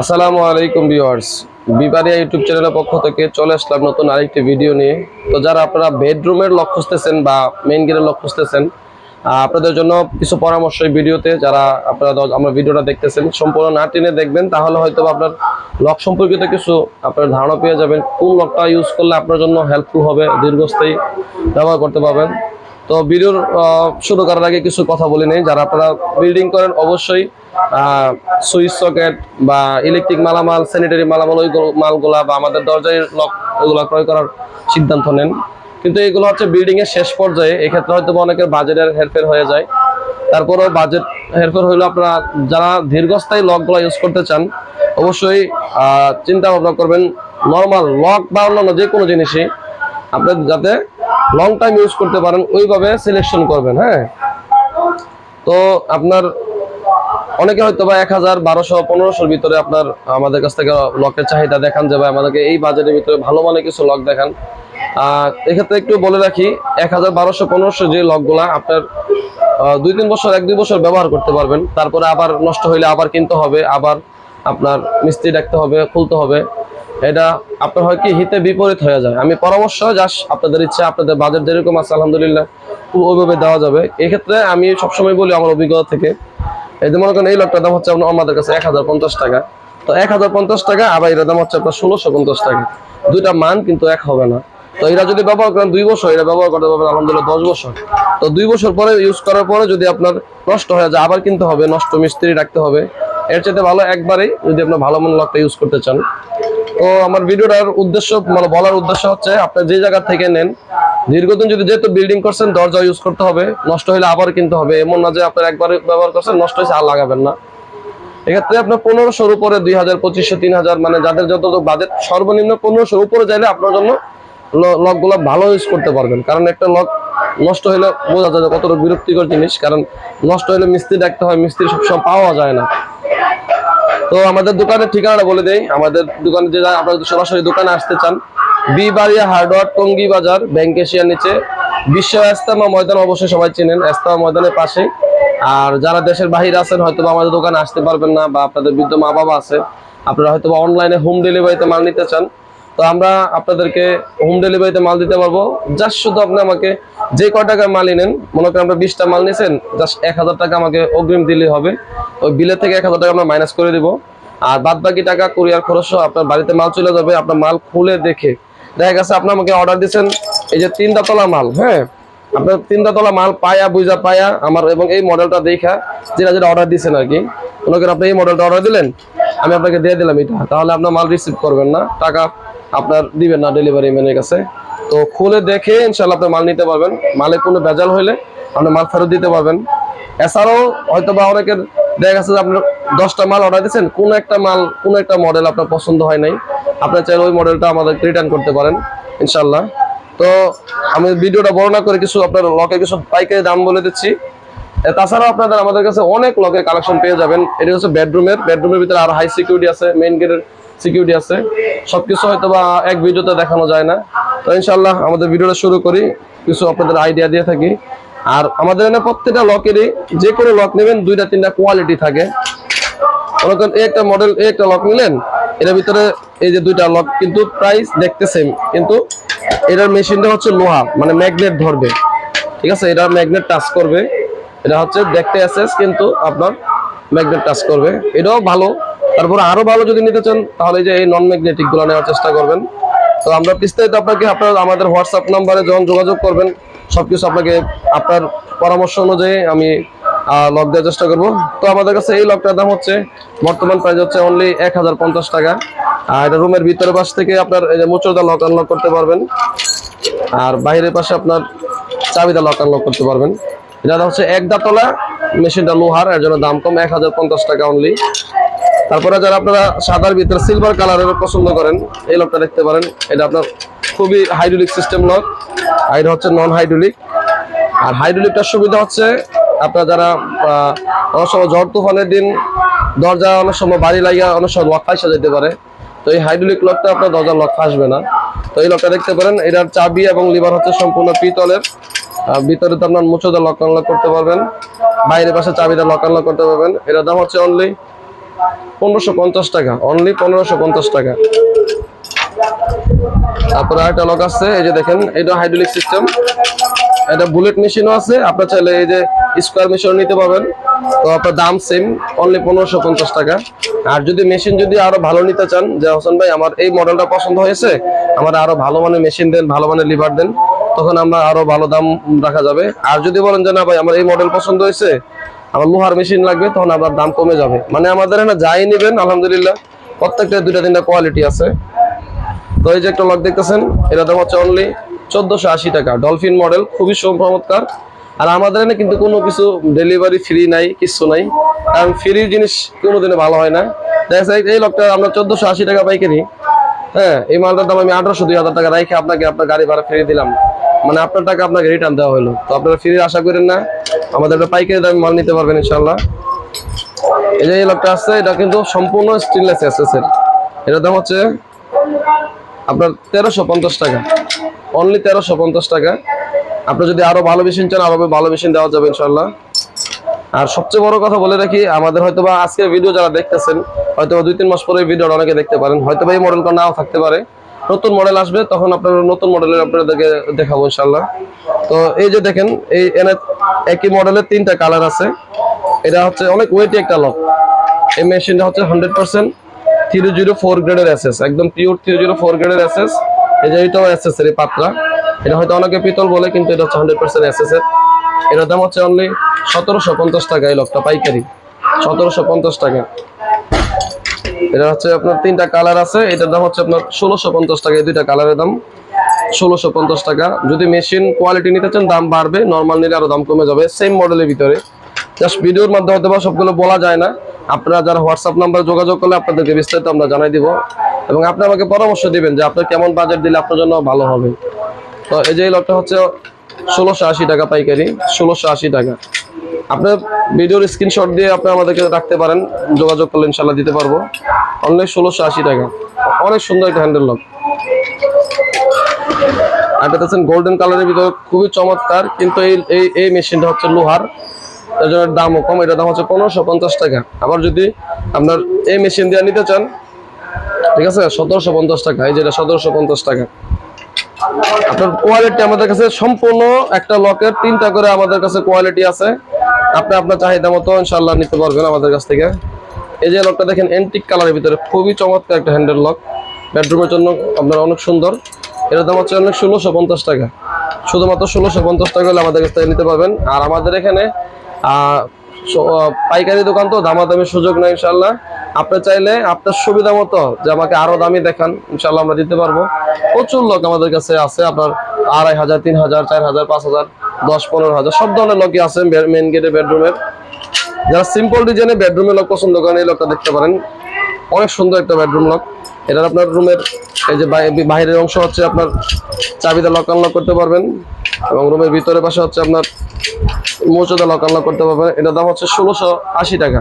আসসালামু আলাইকুম viewers. বিপারিয়া YouTube চ্যানেলের পক্ষ থেকে চলে আসলাম নতুন আরেকটি ভিডিও নিয়ে। তো যারা আপনারা বেডরুমের লক খুঁজতেছেন বা মেইন গেটের লক খুঁজতেছেন আপনাদের জন্য কিছু পরামর্শ এই ভিডিওতে। যারা আপনারা আমার ভিডিওটা দেখতেছেন, সম্পূর্ণ না টেনে দেখবেন, তাহলে হয়তো আপনার লক সম্পর্কিত কিছু আপনার ধারণা পেয়ে যাবেন, কোন লকটা ইউজ করলে আপনার জন্য হেল্পফুল হবে, দীর্ঘস্থায়ী ব্যবহার করতে পারবেন। তো ভিডিওর শুরু করার আগে কিছু কথা বলে নেই। যারা আপনারা বিল্ডিং করেন, অবশ্যই সুইচ সকেট বা ইলেকট্রিক মালামাল স্যানিটারি মালামাল ওই মালগুলা বা আমাদের দরজায় লক ওগুলো ক্রয় করার সিদ্ধান্ত নেন। কিন্তু এগুলো হচ্ছে বিল্ডিং এর শেষ পর্যায়ে, এক্ষেত্রে হয়তো অনেকের বাজেটের হেরফের হয়ে যায়। তারপরেও বাজেট হেরফের হইল আপনারা যারা দীর্ঘস্থায়ী লকগুলো ইউজ করতে চান, অবশ্যই চিন্তা ভাবনা করবেন। নর্মাল লক বা অন্যান্য যে কোনো জিনিসই আপনি যাতে লং টাইম ইউজ করতে পারেন, ওইভাবে সিলেকশন করবেন হ্যাঁ? তো আপনার অনেকে হয়তো বা এক হাজার, বারোশো, পনেরোশোর ভিতরে আপনার, আমাদের কাছ থেকে লকের চাহিদা দেখান যে ভাই আমাদেরকে এই বাজেটের ভিতরে ভালো মানের কিছু লক দেখান। এক্ষেত্রে একটু বলে রাখি, এক হাজার, বারোশো, পনেরোশো যে লকগুলা আপনার দুই তিন বছর, এক দুই বছর ব্যবহার করতে পারবেন। তারপরে আবার নষ্ট হইলে আবার কিনতে হবে, আবার আপনার মিস্ত্রি ডাকতে হবে, খুলতে হবে। এটা আপনার হয় কি, হিতে বিপরীত হয়ে যায়। আমি পরামর্শ যাস আপনাদের ইচ্ছা, আপনাদের বাজেট যেরকম আছে, আলহামদুলিল্লাহ ওইভাবে দেওয়া যাবে। এক্ষেত্রে আমি সবসময় বলি আমার অভিজ্ঞতা থেকে এই যে মনে করেন এই লকটার দাম হচ্ছে আমাদের কাছে এক হাজার পঞ্চাশ টাকা। তো এক হাজার পঞ্চাশ টাকা আবার এটার দাম হচ্ছে আপনার ষোলোশো পঞ্চাশ টাকা। দুইটা মান কিন্তু এক হবে না। তো এরা যদি ব্যবহার করেন দুই বছর এটা ব্যবহার করতে পারবেন আলহামদুলিল্লাহ দশ বছর। তো দুই বছর পরে ইউজ করার পরে যদি আপনার নষ্ট হয়ে যায়, আবার কিনতে হবে, নষ্ট মিস্ত্রি রাখতে হবে। এর চাইতে ভালো একবারেই যদি আপনার ভালো মন লকটা ইউজ করতে চান। তো আমার ভিডিওটার উদ্দেশ্য মানে বলার উদ্দেশ্য হচ্ছে, আপনি যে জায়গা থেকে নেন দীর্ঘদিন যদি যেহেতু বিল্ডিং করছেন, দরজা ইউজ করতে হবে, নষ্ট হলে আবার কিনতে হবে। এমন না যে আপনার একবার ব্যবহার করছেন, নষ্ট হয়েছে আর লাগাবেন না। এক্ষেত্রে আপনার পনেরোশোর উপরে দুই হাজার পঁচিশশো, তিন হাজার মানে যাদের যত বাজেট সর্বনিম্ন পনেরোশোর উপরে চাইলে আপনার জন্য লকগুলো ভালো ইউজ করতে পারবেন। কারণ একটা লক নষ্ট হলে বোঝা যায় কতটা বিরক্তিকর জিনিস, কারণ নষ্ট হলে মিস্ত্রি ডাকতে হয়, মিস্ত্রি সবসময় পাওয়া যায় না। তো আমাদের দোকানের ঠিকানাটা বলে দেই। আমাদের দোকানে যে আপনারা সরাসরি দোকানে আসতে চান বি বাড়িয়া হার্ডওয়ার টঙ্গি বাজার ব্যাংক এশিয়ার নিচে। বিশ্ব এস্তামা ময়দান অবশ্যই সবাই চেনেন, এস্তামা ময়দানের পাশে আর যারা দেশের বাহিরে আছেন হয়তো আমাদের দোকানে আসতে পারবেন না বা আপনাদের বৃদ্ধ মা বাবা আছে, আপনারা হয়তো অনলাইনে হোম ডেলিভারিতে মাল নিতে চান। তো আমরা আপনাদেরকে হোম ডেলিভারিতে মাল দিতে পারব। জাস্ট শুধু আপনি আমাকে যে ক টাকার মালই নেন মনে করেন আপনার বিশটা মাল নিয়েছেন জাস্ট এক হাজার টাকা আমাকে অগ্রিম দিলে হবে। ওই বিলের থেকে এক হাজার টাকা আমরা মাইনাস করে দিব। আর বাদ বাকি টাকা কুরিয়ার খরচ আপনার বাড়িতে মাল চলে যাবে, আপনার মাল খুলে দেখে দেখা গেছে আপনি আমাকে অর্ডার দিয়েছেন, এই যে তিনটা তলা মাল হ্যাঁ? আপনার তিনটা তলা মাল পায়া বুঝা পায়া, আমার এবং এই মডেলটা দেখা, যেটা যেটা অর্ডার দিয়েছেন আর কি। করেন আপনি এই মডেলটা অর্ডার দিলেন, আমি আপনাকে দিয়ে দিলাম এটা, তাহলে আপনার মাল রিসিভ করবেন না, টাকা আপনার দিবেন না ডেলিভারি ম্যানের কাছে। তো খুলে দেখে ইনশাল্লাহ আপনি মাল নিতে পারবেন। মালে কোনো ভেজাল হইলে আপনি মাল ফেরত দিতে পারবেন। এছাড়াও হয়তো বা অনেকের দেখা গেছে যে আপনার দশটা মাল অর্ডার দিচ্ছেন কোনো একটা মাল, কোনো একটা মডেল আপনার পছন্দ হয় নাই। আপনার চাইলে ওই মডেলটা আমাদের রিটার্ন করতে পারেন ইনশাল্লাহ তো আমি ভিডিওটা বর্ণনা করে কিছু আপনার লকের কিছু পাইকারি দাম বলে দিচ্ছি। তাছাড়াও আপনাদের আমাদের কাছে অনেক লকের কালেকশন পেয়ে যাবেন। এটি হচ্ছে বেডরুমের বেডরুমের ভিতরে আর হাই সিকিউরিটি আছে মেইন গেটের সিকিউরিটি আছে। সবকিছু হয়তো বা এক ভিডিওতে দেখানো যায় না। তো ইনশাল্লাহ আমাদের ভিডিওটা শুরু করি, কিছু আপনাদের আইডিয়া দিয়ে থাকি। আর আমাদের এখানে প্রত্যেকটা লকেরই যে কোনো লক নেবেন, দুইটা, তিনটা কোয়ালিটি থাকে। মনে একটা মডেল একটা লক নিলেন, এটার ভিতরে এই যে দুইটা লক কিন্তু প্রাইস দেখতে সেম কিন্তু এটার মেশিনটা হচ্ছে লোহা মানে ম্যাগনেট ধরবে। ঠিক আছে? এটা ম্যাগনেট টাচ করবে। এটা হচ্ছে দেখতে এসএস কিন্তু আপনার ম্যাগনেট টাচ করবে। এটাও ভালো। তারপর আরও ভালো যদি নিতে চান, তাহলে যে এই নন ম্যাগনেটিকগুলো নেওয়ার চেষ্টা করবেন। তো আমরা বিস্তারিত আপনাকে, আপনার আমাদের হোয়াটসঅ্যাপ নাম্বারে যখন যোগাযোগ করবেন। সবকিছু আপনাকে, আপনার পরামর্শ অনুযায়ী আমি লক দেওয়ার চেষ্টা করব। তো আমাদের কাছে এই লকটার দাম হচ্ছে, বর্তমান প্রাইস হচ্ছে অনলি এক হাজার পঞ্চাশ টাকা। আর এটা রুমের ভিতরে পাশ থেকে আপনার এই যে মুচোদা লক আনলক করতে পারবেন। আর বাইরের পাশে আপনার চাবিদা লক আনলক করতে পারবেন। এটা হচ্ছে এক দাতলা, মেশিনটা লোহার, এর জন্য দাম কম, এক হাজার পঞ্চাশ টাকা অনলি তারপরে যারা আপনারা সাদার ভিতরে সিলভার কালারের পছন্দ করেন, এই লকটা দেখতে পারেন। এটা আপনার খুবই হাইড্রোলিক সিস্টেম লক আর এটা হচ্ছে নন হাইড্রোলিক আর হাইড্রোলিকটার সুবিধা হচ্ছে আপনারা যারা অনেক সময় ঝড় তুফানের দিন দরজা অনেক সময় বাড়ি লাগিয়ে অনেক সময় লক ফাঁসা যেতে পারে। তো এই হাইড্রোলিক লকটা আপনার দরজার লক ফাঁসবে না। তো এই লকটা দেখতে পারেন, এটার চাবি এবং লিভার হচ্ছে সম্পূর্ণ পিতলের। ভিতরে তো আপনার মুচোদা লক আনলক করতে পারবেন। বাইরের পাশে চাবিটা লক আনলক করতে পারবেন। এটার দাম হচ্ছে অনলি পনেরোশো টাকা। অনলি পনেরোশো টাকা। তারপরে আরেকটা লক আছে, এই যে দেখেন, এটা হাইড্রোলিক সিস্টেম এটা বুলেট মেশিনও আছে, আপনার চাইলে এই যে স্কোয়ার মেশিন নিতে পারবেন। তো আপনার দাম সেম অনলি পনেরোশো পঞ্চাশ টাকা। আর যদি মেশিন যদি আরও ভালো নিতে চান, যে হোসেন ভাই, আমার এই মডেলটা পছন্দ হয়েছে, আমার আরও ভালো মানের মেশিন দেন, ভালো মানের লিভার দেন, তখন আমরা আরও ভালো দাম রাখা যাবে। আর যদি বলেন যে, না ভাই, আমার এই মডেল পছন্দ হয়েছে, আমার লোহার মেশিন লাগবে, তখন আবার দাম কমে যাবে। মানে আমাদের না যাই নিবেন, আলহামদুলিল্লাহ, প্রত্যেকটা দুইটা তিনটা কোয়ালিটি আছে। তো এই যে একটা লক দেখতেছেন, এটা দাম হচ্ছে অনলি চোদ্দশো আশি টাকা। ডলফিন মডেল খুবই চমৎকার। আর আমাদের এখানে কিন্তু কোনো কিছু ডেলিভারি ফ্রি নাই, কিছু নাই। কারণ ফ্রি জিনিস কোনোদিনে ভালো হয় না। দেখা যায় এই লকটা আমরা চোদ্দশো আশি টাকা পাইকারি। হ্যাঁ এই মালটার দাম আমি আঠারোশো, দুই হাজার টাকা রাখে আপনাকে আপনার গাড়ি ভাড়া ফিরিয়ে দিলাম। মানে আপনার টাকা আপনাকে রিটার্ন দেওয়া হলো। তো আপনারা ফ্রি আশা করেন না। আমাদের একটা পাইকারি দামে মাল নিতে পারবেন ইনশাল্লাহ এই যে এই লকটা আছে, এটা কিন্তু সম্পূর্ণ স্টেনলেস এসএসের এটার দাম হচ্ছে আপনার তেরোশো পঞ্চাশ টাকা। অনলি তেরোশো পঞ্চাশ টাকা। আপনি যদি আরও ভালো মেশিন চান, আরও ভালো মেশিন দেওয়া যাবে ইনশাল্লাহ আর সবচেয়ে বড় কথা বলে রাখি, আমাদের হয়তো বা আজকে ভিডিও যারা দেখতেছেন হয়তো দুই, তিন মাস পরে ভিডিও অনেকে দেখতে পারেন। হয়তো বা এই মডেলটা নাও থাকতে পারে। নতুন মডেল আসবে, তখন আপনার নতুন মডেলের আপনাদেরকে দেখাবো ইনশাল্লাহ তো এই যে দেখেন, এই এনে একই মডেলের তিনটা কালার আছে। এটা হচ্ছে অনেক ওয়েটি একটা লক এই মেশিনটা হচ্ছে hundred percent three zero four গ্রেডের এসএস একদম পিওর থ্রি জিরো ফোর গ্রেডের এসএস এই যে এটাও এসএস এর পাতলা। এটা হয়তো অনেকে পিতল বলে, কিন্তু এটা হচ্ছে হান্ড্রেড পার্সেন্ট এসএস এর। এটার দাম হচ্ছে অনলি সতেরোশো পঞ্চাশ টাকা এই লকটা, পাইকারি। সতেরোশো পঞ্চাশ টাকা। এটা হচ্ছে আপনার তিনটা কালার আছে, এটার দাম হচ্ছে আপনার ষোলোশো পঞ্চাশ টাকা, এই দুইটা কালারের দাম। ষোলোশো পঞ্চাশ টাকা। যদি মেশিন কোয়ালিটি নিতে চান, দাম বাড়বে। নর্মাল নিলে আরও দাম কমে যাবে। সেম মডেলের ভিতরে। জাস্ট ভিডিওর মাধ্যমে হয়তো বা সবগুলো বলা যায় না। আপনারা যারা হোয়াটসঅ্যাপ নাম্বারে যোগাযোগ করলে আপনাদেরকে বিস্তারিত আমরা জানাই দিব এবং আপনি আমাকে পরামর্শ দিবেন যে আপনার কেমন বাজেট দিলে আপনার জন্য ভালো হবে। তো এই যে লকটা হচ্ছে ষোলোশো আশি টাকা পাইকারি, ষোলোশো আশি টাকা। আপনার ভিডিওর স্ক্রিনশট দিয়ে আপনি আমাদেরকে রাখতে পারেন, যোগাযোগ করলে ইনশাল্লাহ দিতে পারব। অনলি ষোলোশো আশি টাকা। অনেক সুন্দর একটা হ্যান্ডেল লক আর পেতেছেন গোল্ডেন কালারের ভিতরে খুবই চমৎকার, কিন্তু এই এই মেশিনটা হচ্ছে লোহার। এর জন্য দামও কম, এটার দাম হচ্ছে পনেরোশো পঞ্চাশ টাকা। আবার যদি আপনার এই মেশিন দিয়ে নিতে চান, ঠিক আছে? সতেরোশো পঞ্চাশ টাকা, এই যেটা সতেরোশো পঞ্চাশ টাকা। আপনার কোয়ালিটি আমাদের কাছে সম্পূর্ণ একটা লকের তিনটা করে আমাদের কাছে কোয়ালিটি আছে। আপনি আপনার চাহিদা মতো ইনশাল্লাহ নিতে পারবেন আমাদের কাছ থেকে। এই যে লকটা দেখেন এন্টিক কালারের ভিতরে খুবই চমৎকার একটা হ্যান্ডেল লক বেডরুমের জন্য আপনার অনেক সুন্দর। এর দাম হচ্ছে অনেক ষোলোশো পঞ্চাশ টাকা। শুধুমাত্র ষোলোশো পঞ্চাশ টাকা হলে আমাদের কাছ থেকে নিতে পারবেন। আর আমাদের এখানে পাইকারি দোকান তো দামাদামির সুযোগ নেই ইনশাল্লাহ আপনি চাইলে আপনার সুবিধা মতো যে আমাকে আরও দামি দেখান ইনশাল্লাহ আমরা দিতে পারব। প্রচুর লোক আমাদের কাছে আছে, আপনার আড়াই হাজার, তিন হাজার, চার হাজার, পাঁচ হাজার, দশ, পনেরো হাজার, সব ধরনের লোকই আছে মেন গেটে বেডরুমের যারা সিম্পল ডিজাইনে বেডরুমের লোক পছন্দ করেন, এই লোকটা দেখতে পারেন। অনেক সুন্দর একটা বেডরুম লক এটার আপনার রুমের এই যে বাই- বাইরের অংশ হচ্ছে আপনার চাবিতে লক আনলক করতে পারবেন এবং রুমের ভিতরে পাশে হচ্ছে আপনার মৌচুদা লক আনলক করতে পারবেন এটার দাম হচ্ছে ষোলোশো আশি টাকা।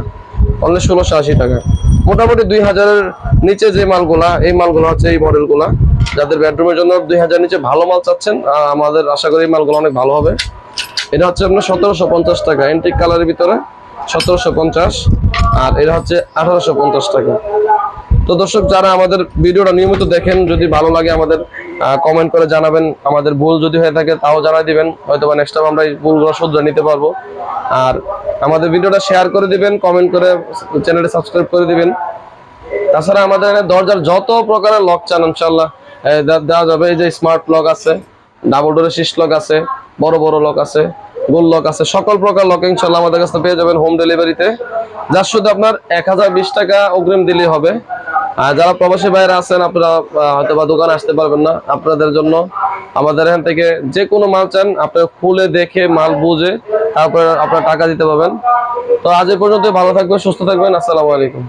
অনলি ষোলোশো আশি টাকা। মোটামুটি দুই হাজারের নিচে যে মালগুলা, এই মালগুলো হচ্ছে এই মডেলগুলা। যাদের বেডরুমের জন্য দুই হাজার নিচে ভালো মাল চাচ্ছেন আমাদের আশা করি এই মালগুলো অনেক ভালো হবে। এটা হচ্ছে আপনার সতেরোশো পঞ্চাশ টাকা এন্টিক কালারের ভিতরে সতেরোশো পঞ্চাশ, আর এটা হচ্ছে আঠারোশো পঞ্চাশ টাকা। তো দর্শক, যারা আমাদের ভিডিওটা নিয়মিত দেখেন, যদি ভালো লাগে আমাদের কমেন্ট করে জানাবেন। আমাদের ভুল যদি হয়ে থাকে, তাও জানাই দিবেন। হয়তো বা নেক্সট টাইম আমরা এই ভুলগুলো শুধরে নিতে পারব। আর আমাদের ভিডিওটা শেয়ার করে দিবেন কমেন্ট করে চ্যানেলটা সাবস্ক্রাইব করে দিবেন। তাছাড়া আমাদের এখানে দরজার যত প্রকারের লক চান ইনশাল্লাহ দেওয়া যাবে। এই যে স্মার্ট লক আছে ডাবল ডোরের শীষ লক আছে, বড় বড় লক আছে, গোল লক আছে, সকল প্রকার লক ইনশাল্লাহ আমাদের কাছে পেয়ে যাবেন হোম ডেলিভারিতে যার শুধু আপনার এক হাজার বিশ টাকা অগ্রিম দিলেই হবে। আর যারা প্রবাসী বাইরে আছেন, আপনারা হয়তো বা দোকানে আসতে পারবেন না আপনাদের জন্য। আমাদের এখান থেকে যে কোনো মাল চান আপনারা খুলে দেখে মাল বুঝে তারপরে আপনারা টাকা দিতে পারবেন। তো আজ পর্যন্ত ভালো থাকবেন, সুস্থ থাকবেন, আসসালামু আলাইকুম।